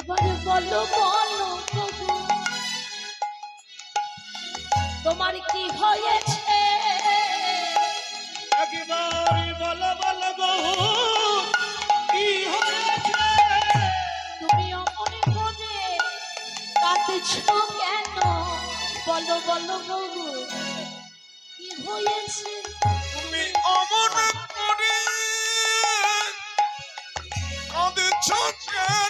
একবারে বলো বলো তোমার কি হয়েছে? একবারই বলো বলো কি হয়েছে? তুমি অমন করে কাঁদছ কেন? বলো বলো গো কি হয়েছে? তুমি অমন করে কাঁদছ কেন?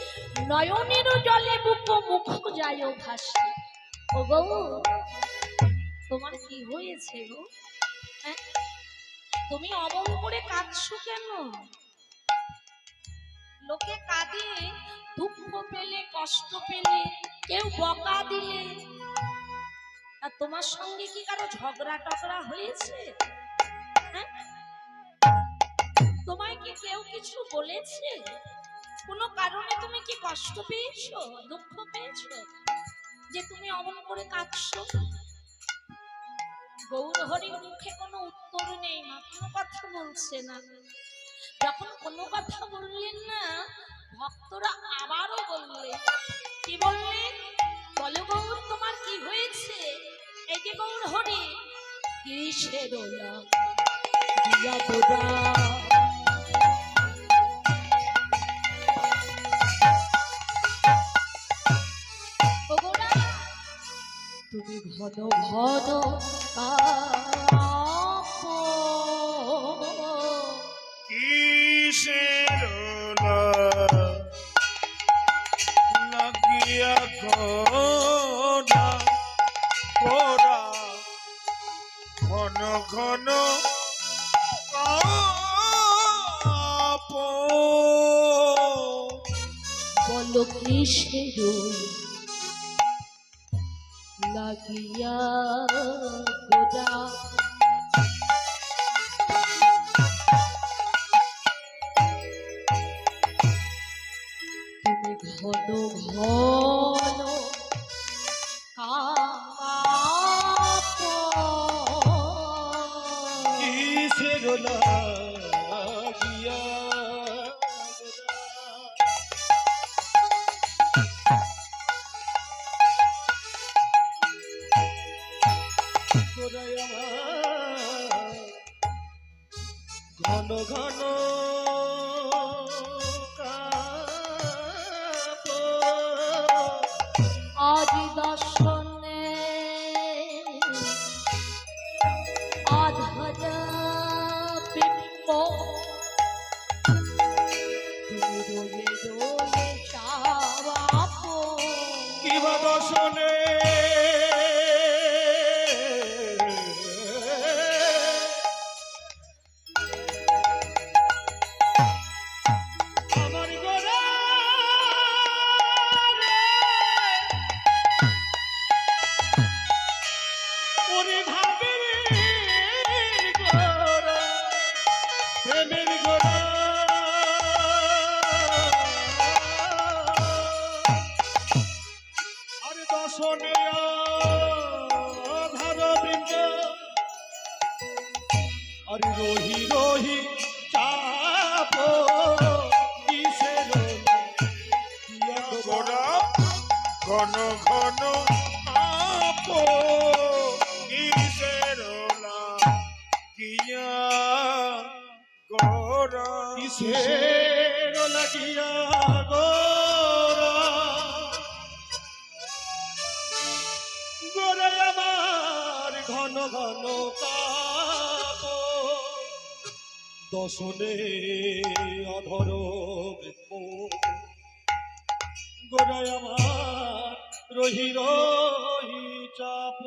নয়নের জলে বুক মুখ যায় ভাসি। ও গো তোমার কি হয়েছে গো? হ্যাঁ? তুমি অমন করে কাঁদছো কেন? লোকে কাঁদে, দুঃখ পেলে, কষ্ট পেলে, কেউ বকা দিলে। আর তোমার সঙ্গে কি কারও ঝগড়া টগড়া হয়েছে? হ্যাঁ? তোমায় কি কেউ কিছু বলেছে? কোনো কারণে তুমি কি কষ্ট পেয়েছ, দুঃখ পেয়েছ যে তুমি অমন করে কাঁদছো? গৌর হরির মুখে কোনো উত্তর নেই মা কোনো কথা বলছে না। যখন কোনো কথা বললেন না, ভক্তরা আবারও বললেন, কি বললেন বলো গৌর, তোমার কি হয়েছে? এই যে গৌর হরি কিসের ঘন ঘন। কিসের লাগিয়া কোনা কোরা ঘন ঘন বলো কিসের লাগিয়া গোদা তুমি ঘন ঘন। কিসের ঘন ঘন আজ দর্শনে আধারা বিম্ব আরে রোহি রোহি চাপ ঘন ঘন দশনে অধর গোড়ায় আমার রহি রহি চাপ